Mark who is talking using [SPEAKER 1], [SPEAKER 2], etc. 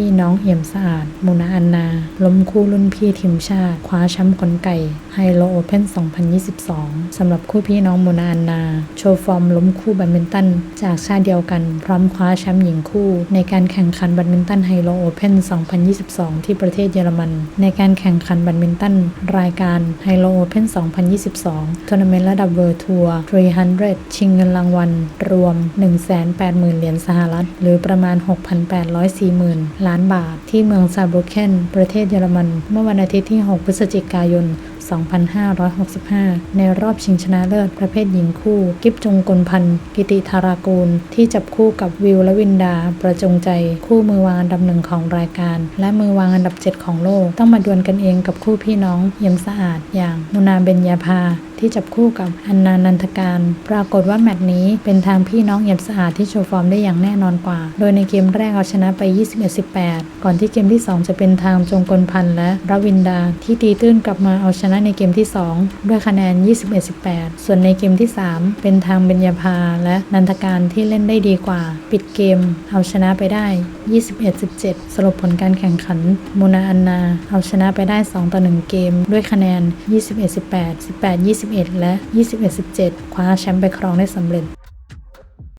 [SPEAKER 1] พี่น้องเอี่ยมสะอาดมูนาอันนา ล้มคู่รุ่นพี่ทีมชาติ คว้าแชมป์ขนไก่ไฮโลโอเพน2022 สำหรับคู่พี่น้องมูนาอันนา โชว์ฟอร์มล้มคู่แบดมินตัน จากชาติเดียวกัน พร้อมคว้าแชมป์หญิงคู่ ในการแข่งขันแบดมินตันไฮโลโอเพน2022 ที่ประเทศเยอรมัน ในการแข่งขันแบดมินตัน รายการไฮโลโอเพน2022 ทัวร์นาเมนต์ระดับเวิร์ทัวร์300 ชิงเงินรางวัล รวม 180,000 เหรียญสหรัฐ หรือประมาณ 6,840,000ล้านบาท ที่เมืองซาบรูเคนประเทศเยอรมัน เมื่อวันอาทิตย์ที่ 6 พฤศจิกายน 2565 ในรอบชิงชนะเลิศประเภทหญิงคู่ กิฟจงกลพันธ์กิติธารากูล ที่จับคู่กับวิวและวินดา ประจงใจ คู่มือวางอันดับหนึ่งของรายการ และมือวางอันดับ 7 ของโลก ต้องมาดวลกันเองกับคู่พี่น้องเยี่ยมสะอาดอย่างมุนาเบญญาภาที่จับคู่กับอันนานันทการ ปรากฏว่าแมตช์นี้เป็นทางพี่น้องเอี่ยมสะอาดที่โชว์ฟอร์มได้อย่างแน่นอนกว่า โดยในเกมแรกเอาชนะไป 21-18 ก่อนที่เกมที่ 2 จะเป็นทางจงกลพันธ์และรวินดา ที่ตีตื้นกลับมาเอาชนะในเกมที่ 2 ด้วยคะแนน 21-18 ส่วนในเกมที่ 3 เป็นทางเบญญาภาและนันทการที่เล่นได้ดีกว่า ปิดเกมเอาชนะไปได้ 21-17 สรุปผลการแข่งขันมูนาอันนา เอาชนะไปได้ 2 ต่อ 1 เกม ด้วยคะแนน 21-18 18 21 21 และ 21-17 คว้าแชมป์ไปครองได้สำเร็จ